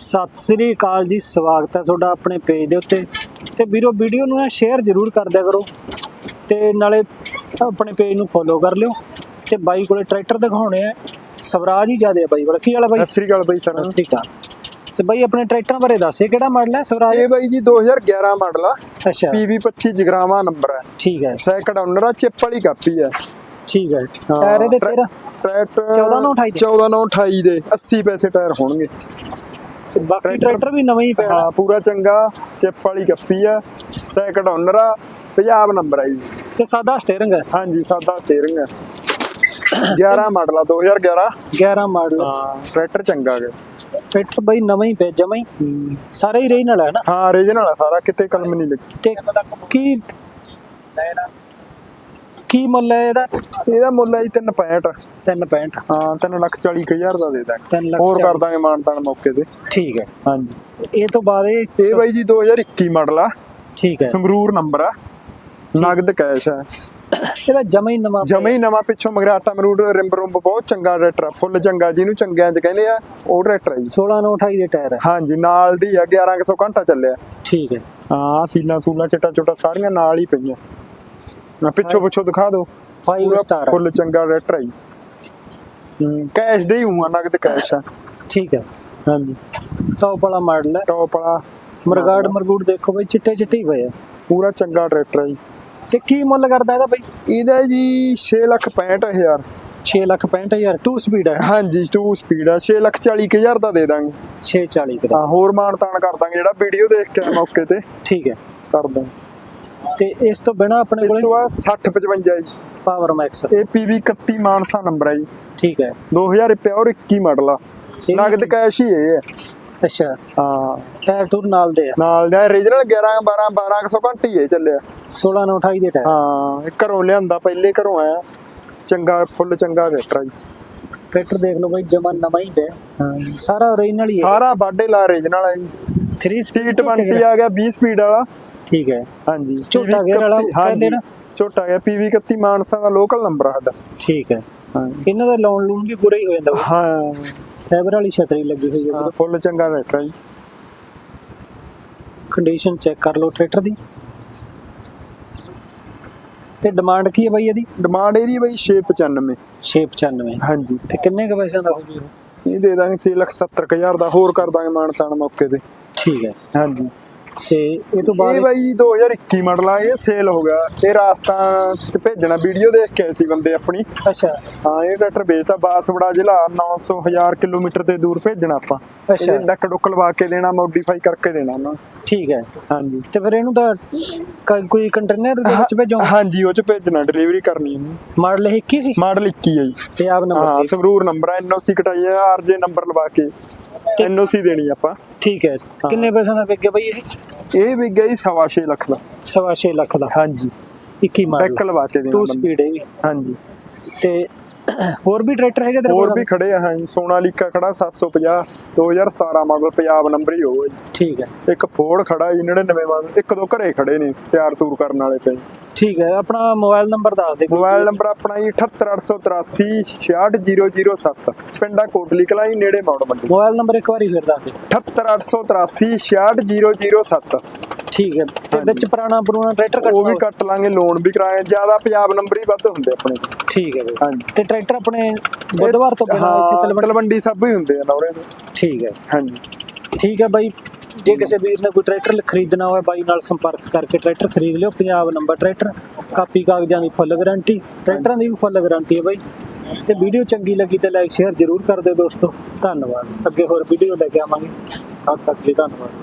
ਸਤਿ ਸ੍ਰੀ ਅਕਾਲ ਜੀ ਸਵਾਗਤ ਹੈ ਤੁਹਾਡਾ ਆਪਣੇ ਪੇਜ ਦੇ ਉੱਤੇ। ਤੇ ਵੀਰੋ ਵੀਡੀਓ ਨੂੰ ਸ਼ੇਅਰ ਜ਼ਰੂਰ ਕਰ ਦਿਆ ਕਰੋ ਤੇ ਨਾਲੇ ਆਪਣੇ ਪੇਜ ਨੂੰ ਫੋਲੋ ਕਰ ਲਿਓ ਤੇ ਬਾਈ ਕੋਲੇ ਟਰੈਕਟਰ ਦਿਖਾਉਣੇ ਆ। ਸਵਰਾਜ ਹੀ ਜਿਆਦੇ ਆ ਬਾਈ ਕੋਲ। ਕੀ ਵਾਲਾ ਬਾਈ? ਸਤਿ ਸ੍ਰੀ ਅਕਾਲ ਬਾਈ ਸਤਿ ਸਾਰਾ ਸ੍ਰੀ ਅਕਾਲ। ਤੇ ਬਾਈ ਆਪਣੇ ਟਰੈਕਟਰਾਂ ਬਾਰੇ ਦੱਸ ਕਿਹੜਾ ਮਾਡਲ ਹੈ ਸਵਰਾਜ? ਇਹ ਬਾਈ ਜੀ 2011 ਮਾਡਲ ਆ। ਅੱਛਾ। PV 25 ਜਗਰਾਵਾ ਨੰਬਰ ਹੈ ਠੀਕ ਹੈ। ਸੈਕੰਡ ਓਨਰ ਆ ਚਿੱਪ ਵਾਲੀ ਕਾਪੀ ਹੈ ਠੀਕ ਹੈ। ਟਾਇਰ ਇਹਦੇ ਤੇਰਾ? ਟਰੈਕਟਰ 14 ਨੂੰ 28 ਦੇ। 14 ਨੂੰ 28 ਦੇ 80 ਪੈਸੇ ਟਾਇਰ ਹੋਣਗੇ। ਤੇ ਬਾਕੀ ਟਰੈਕਟਰ ਵੀ ਨਵਾਂ ਹੀ ਪਿਆ ਹਾਂ ਪੂਰਾ ਚੰਗਾ ਚਿੱਪ ਵਾਲੀ ਕਾਪੀ ਆ ਸੈਕੰਡ ਓਨਰ ਆ ਪੰਜਾਬ ਨੰਬਰ ਆ ਜੀ। ਤੇ ਸਾਦਾ ਸਟੀਅਰਿੰਗ ਹੈ ਹਾਂਜੀ ਸਾਦਾ ਸਟੀਅਰਿੰਗ ਹੈ 11 ਮਾਡਲ ਆ 2011 11 ਮਾਡਲ ਹਾਂ ਟਰੈਕਟਰ ਚੰਗਾ ਹੈ ਟਰੈਕਟਰ ਬਾਈ ਨਵਾਂ ਹੀ ਪਿਆ ਜਮਾਂ ਹੀ। ਸਾਰੇ ਹੀ ਰਹੀ ਨਾਲ ਹੈ ਨਾ? ਹਾਂ ਓਰੀਜਨਲ ਆ ਸਾਰਾ ਕਿਤੇ ਕਲਮ ਨਹੀਂ ਲੱਗੀ। ਤੇ ਕੀ ਕੀ ਮੁੱਲ ਹੈ ਇਹਦਾ? ਇਹਦਾ ਮੁੱਲ ਹੈ ਜੀ 365 365 ਹਾਂ 3 ਲੱਖ 40 ਹਜ਼ਾਰ ਦਾ ਦੇ ਦਾਂਗੇ। ਤਿੰਨ ਲੱਖ ਹੋਰ ਚਾਲੀ। ਕਰ ਦਾਂਗੇ ਮਾਨਤਾਨ ਮੌਕੇ ਤੇ। ਠੀਕ ਹੈ। ਹਾਂਜੀ। ਇਹ ਤੋਂ ਬਾਅਦ ਇਹ ਇਹ ਬਾਈ ਜੀ 2021 ਮਾਡਲ ਆ। ਠੀਕ ਹੈ। ਸੰਗਰੂਰ ਨੰਬਰ ਆ। ਨਗਦ ਕੈਸ਼ ਆ। ਇਹਦਾ ਜਮਾ ਹੀ ਨਵਾਂ ਜਮੇ ਹੀ ਨਵਾਂ ਪਿੱਛੋਂ ਮਗਰਾਟਾ ਮਰੂਡ ਰਿੰਬ ਰੁੰਬ ਬਹੁਤ ਚੰਗਾ ਟਰੈਕਟਰ ਆ। ਫੁੱਲ ਚੰਗਾ ਜਿਹਨੂੰ ਚੰਗਿਆਂ ਚ ਕਹਿੰਦੇ ਆ ਉਹ ਟਰੈਕਟਰ ਆ ਜੀ। 16 ਨੂੰ 28 ਦੇ ਟਾਇਰ ਹੈ ਹਾਂਜੀ ਨਾਲ ਦੀ ਆ 1100 ਘੰਟਾ ਚੱਲਿਆ। ਠੀਕ ਹੈ। ਹਾਂ ਸੀਲਾ ਸੂਲਾ ਚਟਾ ਚੋਟਾ ਸਾਰੀਆਂ ਨਾਲ ਹੀ ਪਈਆਂ। ਨਾ ਪਿੱਛੋਂ ਪਿੱਛੋਂ ਦਿਖਾ ਦਿਓ। 5 ਪੂਰਾ ਸਟਾਰ ਫੁੱਲ ਚੰਗਾ ਜੀ ਹੂੰ ਕੈਸ਼ ਦੇ ਹੀ ਹੂੰ ਨਗਦ ਕੈਸ਼ ਆ। ਠੀਕ ਹੈ ਹਾਂਜੀ। ਟੌਪ ਵਾਲਾ ਮਾਡਲ ਹੈ ਟੌਪ ਵਾਲਾ ਮਰਗਾੜ ਮਰਗੂੜ ਦੇਖੋ ਬਈ ਚਿੱਟੇ ਚਿੱਟੇ ਹੀ ਪਏ ਆ। ਪੂਰਾ ਚੰਗਾ ਟਰੈਕਟਰ ਜੀ ਤੇ ਕੀ ਮੁੱਲ ਕਰਦਾ ਇਹਦਾ ਬਈ? ਇਹਦਾ ਜੀ 6 ਲੱਖ 65000 6 ਲੱਖ 65000 2 ਸਪੀਡ ਹੈ ਹਾਂਜੀ 2 ਸਪੀਡ ਆ। 6 ਲੱਖ 40 ਹਜ਼ਾਰ ਦਾ ਦੇ ਦਾਂਗੇ। 640 ਦਾ। ਹਾਂ ਹੋਰ ਮਾਨ ਤਾਨ ਕਰ ਦਾਂਗੇ ਜਿਹੜਾ ਵੀਡੀਓ ਦੇਖ ਕੇ ਮੌਕੇ ਤੇ। ਠੀਕ ਹੈ ਕਰ ਦਾਂਗੇ। ਤੇ ਇਸ ਤੋਂ ਬਿਨਾ ਆਪਣੇ ਇਸ ਤੋਂ ਕੋਲੇ ਬਾਅਦ 60 55 ਜੀ। Power max. ਇਹ PV 31 ਮਾਨਸਾ ਨੰਬਰ ਆ ਜੀ। ਠੀਕ ਹੈ। 2000 ਪਿਓਰ 21 ਮਾਡਲ ਆ। ਇਹ ਨਗਦ ਕੈਸ਼ ਹੀ ਇਹ ਹੈ। ਅੱਛਾ। ਹਾਂ। ਟਾਇਰ ਟੂਰ ਨਾਲ ਦੇ ਆ। ਨਾਲ ਦਾ origignal 11 12 1200 ਘੰਟੇ ਹੀ ਇਹ ਚੱਲਿਆ। 16 ਨੂੰ 28 ਦੇ ਟਾਇਰ। ਹਾਂ। ਇਹ ਘਰੋਂ ਲਿਆਂਦਾ ਪਹਿਲੇ ਘਰੋਂ ਆਇਆ। ਚੰਗਾ ਫੁੱਲ ਚੰਗਾ ਆ ਜੀ। ਟਰੈਕਟਰ ਦੇਖ ਲਓ ਬਈ ਜਮਾ ਨਵਾਂ ਹੀ ਪਿਆ। ਹਾਂ। ਸਾਰਾ ਓਰੀਜਨਲ ਹੀ ਹੈ। ਸਾਰਾ ਬਾਡੇ ਲਾ origignal ਆ ਜੀ। 3 ਸਪੀਡ T20 ਆ ਗਿਆ 20 ਸਪੀਡ ਵਾਲਾ। ਠੀਕ ਹੈ। ਹਾਂਜੀ। ਝੋਟਾ PV ਵਾਲਾ 31 ਕਹਿੰਦੇ ਹਾਂਜੀ? ਝੋਟਾ ਗਿਆ PV 31 ਮਾਨਸਾ ਦਾ ਲੋਕਲ ਨੰਬਰ ਆ ਸਾਡਾ। ਠੀਕ ਹੈ। ਹਾਂਜੀ। ਇਹਨਾਂ ਦਾ ਲੋਨ ਲੂਨ ਵੀ ਪੂਰਾ ਹੀ ਹੋ ਜਾਂਦਾ। ਹਾਂ। ਫਾਈਬਰ ਵਾਲੀ ਛਤਰੀ ਲੱਗੀ ਹੋਈ ਹੈ। ਫੁੱਲ ਚੰਗਾ ਟਰੈਕਟਰ ਆ ਜੀ। ਕੰਡੀਸ਼ਨ ਚੈੱਕ ਕਰ ਲਓ ਟਰੈਕਟਰ ਦੀ। ਤੇ ਡਿਮਾਂਡ ਕੀ ਹੈ ਬਾਈ ਇਹਦੀ? ਡਿਮਾਂਡ ਇਹਦੀ ਬਈ 695 695 ਹਾਂਜੀ। ਤੇ ਕਿੰਨੇ ਕ ਪੈਸਿਆਂ ਦਾ ਹੋ ਜੂ ਇਹ? ਇਹ ਦੇ ਦਾਂਗੇ 6 ਲੱਖ 70 ਹਜ਼ਾਰ ਦਾ। ਹੋਰ ਕਰ ਦਾਂਗੇ ਮਾਨਤਾਨ ਮੌਕੇ ਤੇ। ਠੀਕ ਹੈ। ਹਾਂਜੀ। ਤੇ ਇਹ ਤੋਂ ਇਹ ਬਾਅਦ ਬਾਈ 2021 ਮਾਡਲ ਆ ਇਹ ਸੇਲ ਹੋ ਗਿਆ। ਇਹ ਰਾਜਸਥਾਨ ਚ ਭੇਜਣਾ ਵੀਡੀਓ ਦੇਖ ਕੇ ਆਏ ਸੀ ਬੰਦੇ ਆਪਣੀ। ਅੱਛਾ। ਹਾਂ ਇਹ ਟਰੈਕਟਰ ਵੇਚਦਾ ਬਾਸਵੜਾ ਜ਼ਿਲ੍ਹਾ 900 1000 ਕਿਲੋਮੀਟਰ ਤੇ ਦੂਰ ਭੇਜਣਾ ਆਪਾਂ। ਅੱਛਾ। ਇਹ ਡੱਕ ਡੁੱਕ ਲਵਾ ਕੇ ਦੇਣਾ ਮੋਡੀਫਾਈ ਕਰਕੇ ਦੇਣਾ ਉਹਨਾਂ ਠੀਕ ਹੈ। ਹਾਂਜੀ। ਤੇ ਫਿਰ ਇਹਨੂੰ ਤਾਂ ਕੋਈ ਕੰਟੇਨਰ ਦੇ ਵਿੱਚ ਭੇਜੋ ਹਾਂਜੀ ਉਹ ਚ ਭੇਜਣਾ ਡਿਲੀਵਰੀ ਕਰਨੀ ਇਹਨੂੰ ਮਾਡਲ ਇਹ 21 ਸੀ? ਮਾਡਲ 21 ਹੈ ਜੀ। ਪੰਜਾਬ ਹਾਂ ਨੰਬਰ ਸੀ ਸੰਗਰੂਰ ਨੰਬਰ ਹੈ ਐਨਓਸੀ ਕਟਾਈ ਹੈ ਆਰਜੇ ਨੰਬਰ ਲਵਾ ਕੇ। ਐਨਓਸੀ ਦੇਣੀ ਆਪਾਂ। ਠੀਕ ਹੈ ਕਿੰਨੇ ਪੈਸਿਆਂ ਦਾ ਵਿਕ ਗਿਆ ਬਾਈ ਇਹ? ਇਹ ਵੀ ਗਈ ਸਵਾ ਛੇ ਲੱਖ ਦਾ। ਸਵਾ ਛੇ ਲੱਖ ਦਾ। ਹਾਂਜੀ। 21 ਮਾਡਲ ਡੈਕ ਲਵਾ ਕੇ ਦੇਣਾ 2 ਬੰਦੇ। ਸਪੀਡ ਹੈ। ਹਾਂਜੀ। ਤੇ ਹੋਰ ਵੀ ਟਰੈਕਟਰ ਹੈਗੇ ਤੇਰੇ ਹੋਰ ਵੀ ਖੜੇ ਆ ਹਾਂ ਜੀ ਸੋਨਾਲੀਕਾ ਖੜਾ 750 2017 ਮਾਡਲ ਪੰਜਾਬ ਨੰਬਰ ਹੀ ਹੋਊਗਾ ਜੀ। ਠੀਕ ਹੈ। ਇੱਕ ਫੋਰਡ ਖੜਾ ਜੀ 99 ਮਾਡਲ ਇੱਕ ਦੋ ਘਰੇ ਖੜੇ ਨੇ ਤਿਆਰ ਤੂਰ ਕਰਨ ਵਾਲੇ ਪਏ ਠੀਕ ਹੈ ਆਪਣਾ ਮੋਬਾਈਲ ਨੰਬਰ ਦੱਸ ਦੇ ਮੋਬਾਈਲ ਨੰਬਰ ਆਪਣਾ ਜੀ 78883 66007 ਪਿੰਡਾ ਕੋਟਲੀ ਕਲਾਂ ਜੀ ਨੇੜੇ ਮੌੜ ਮੰਡੀ। ਮੋਬਾਈਲ ਨੰਬਰ ਇੱਕ ਵਾਰੀ ਫਿਰ ਦੱਸ ਦੇ। 78883 66007 ਠੀਕ ਹੈ। ਤੇ ਵਿੱਚ ਪੁਰਾਣਾ ਪੁਰਾਣਾ ਟਰੈਕਟਰ ਉਹ ਵੀ ਕੱਟ ਲਾਂਗੇ ਲੋਨ ਵੀ ਕਰਾਂਗੇ। ਜ਼ਿਆਦਾ ਪੰਜਾਬ ਨੰਬਰ ਹੀ ਵੱਧ ਹੁੰਦੇ ਆਪਣੇ। ਠੀਕ ਹੈ ਹਾਂਜੀ। ਤੇ ਟਰੈਕਟਰ ਆਪਣੇ ਬੁੱਧਵਾਰ ਤੋਂ ਬਿਨਾਂ ਇੱਥੇ ਤਲਵੰਡੀ ਸਭ ਹੀ ਹੁੰਦੇ ਆ ਨੌਰੇ ਦੇ ਠੀਕ ਹੈ। ਹਾਂਜੀ। ਠੀਕ ਹੈ ਬਾਈ। ਜੇ ਕਿਸੇ ਵੀਰ ਨੇ ਕੋਈ ਟਰੈਕਟਰ ਖਰੀਦਣਾ ਹੋਵੇ ਬਾਈ ਨਾਲ ਸੰਪਰਕ ਕਰਕੇ ਟਰੈਕਟਰ ਖਰੀਦ ਲਿਓ। ਪੰਜਾਬ ਨੰਬਰ ਟਰੈਕਟਰ ਕਾਪੀ ਕਾਗਜ਼ਾਂ ਦੀ ਫੁੱਲ ਗਾਰੰਟੀ ਟਰੈਕਟਰਾਂ ਦੀ ਵੀ ਫੁੱਲ ਗਾਰੰਟੀ ਹੈ ਬਾਈ। ਤੇ ਵੀਡੀਓ ਚੰਗੀ ਲੱਗੀ ਤੇ ਲਾਈਕ ਸ਼ੇਅਰ ਜ਼ਰੂਰ ਕਰ ਦਿਓ ਦੋਸਤੋ। ਧੰਨਵਾਦ। ਅੱਗੇ ਹੋਰ ਵੀਡੀਓ ਲੈ ਕੇ ਆਵਾਂਗੇ। ਤਦ ਤੱਕ ਜੀ ਧੰਨਵਾਦ।